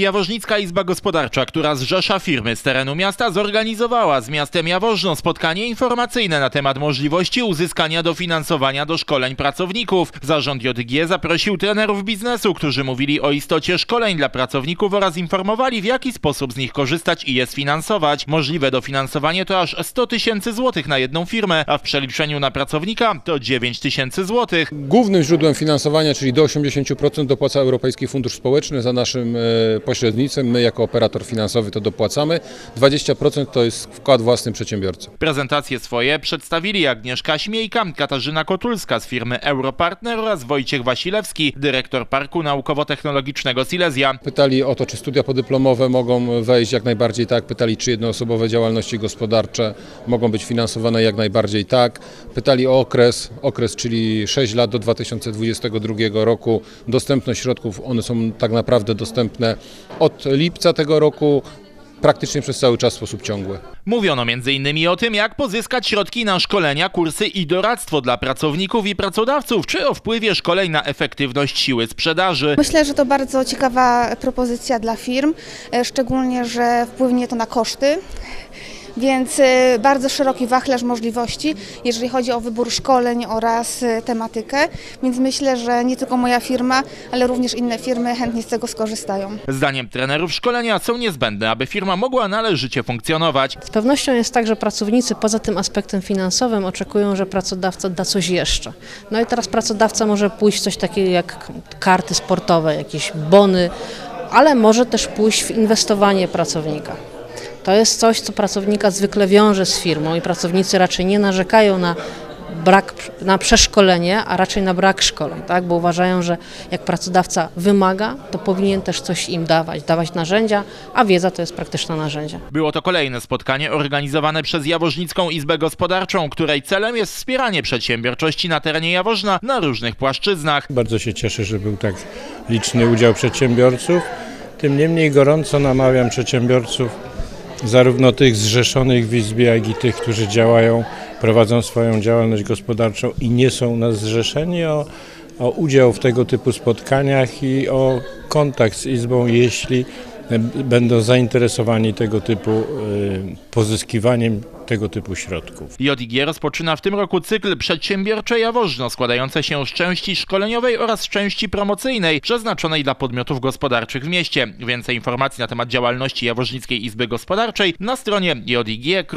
Jaworznicka Izba Gospodarcza, która zrzesza firmy z terenu miasta, zorganizowała z miastem Jaworzno spotkanie informacyjne na temat możliwości uzyskania dofinansowania do szkoleń pracowników. Zarząd JG zaprosił trenerów biznesu, którzy mówili o istocie szkoleń dla pracowników oraz informowali, w jaki sposób z nich korzystać i je sfinansować. Możliwe dofinansowanie to aż 100 tysięcy złotych na jedną firmę, a w przeliczeniu na pracownika to 9 tysięcy złotych. Głównym źródłem finansowania, czyli do 80% dopłaca Europejski Fundusz Społeczny za naszym e, pośrednictwem. My jako operator finansowy to dopłacamy. 20% to jest wkład własny przedsiębiorcy. Prezentacje swoje przedstawili Agnieszka Śmiejka, Katarzyna Kotulska z firmy Europartner oraz Wojciech Wasilewski, dyrektor Parku Naukowo-Technologicznego Silesia. Pytali o to, czy studia podyplomowe mogą wejść jak najbardziej tak. Pytali, czy jednoosobowe działalności gospodarcze mogą być finansowane jak najbardziej tak. Pytali o okres, okres czyli 6 lat do 2022 roku. Dostępność środków, one są tak naprawdę dostępne od lipca tego roku praktycznie przez cały czas w sposób ciągły. Mówiono m.in. o tym, jak pozyskać środki na szkolenia, kursy i doradztwo dla pracowników i pracodawców, czy o wpływie szkoleń na efektywność siły sprzedaży. Myślę, że to bardzo ciekawa propozycja dla firm, e, szczególnie, że wpłynie to na koszty. Więc e, bardzo szeroki wachlarz możliwości, jeżeli chodzi o wybór szkoleń oraz e, tematykę. Więc myślę, że nie tylko moja firma, ale również inne firmy chętnie z tego skorzystają. Zdaniem trenerów szkolenia są niezbędne, aby firma mogła należycie funkcjonować. Z pewnością jest tak, że pracownicy poza tym aspektem finansowym oczekują, że pracodawca da coś jeszcze. No i teraz pracodawca może pójść w coś takiego jak karty sportowe, jakieś bony, ale może też pójść w inwestowanie pracownika. To jest coś, co pracownika zwykle wiąże z firmą i pracownicy raczej nie narzekają na brak, na przeszkolenie, a raczej na brak szkoleń, tak? bo uważają, że jak pracodawca wymaga, to powinien też coś im dawać, dawać narzędzia, a wiedza to jest praktyczne narzędzie. Było to kolejne spotkanie organizowane przez Jaworznicką Izbę Gospodarczą, której celem jest wspieranie przedsiębiorczości na terenie Jaworzna na różnych płaszczyznach. Bardzo się cieszę, że był tak liczny udział przedsiębiorców. Tym niemniej gorąco namawiam przedsiębiorców, zarówno tych zrzeszonych w Izbie, jak i tych, którzy działają, prowadzą swoją działalność gospodarczą i nie są nas zrzeszeni, o, o udział w tego typu spotkaniach i o kontakt z Izbą, jeśli będą zainteresowani tego typu y, pozyskiwaniem tego typu środków. JIG rozpoczyna w tym roku cykl Przedsiębiorcze Jaworzno, składające się z części szkoleniowej oraz części promocyjnej, przeznaczonej dla podmiotów gospodarczych w mieście. Więcej informacji na temat działalności Jaworznickiej Izby Gospodarczej na stronie jig.jaw.pl.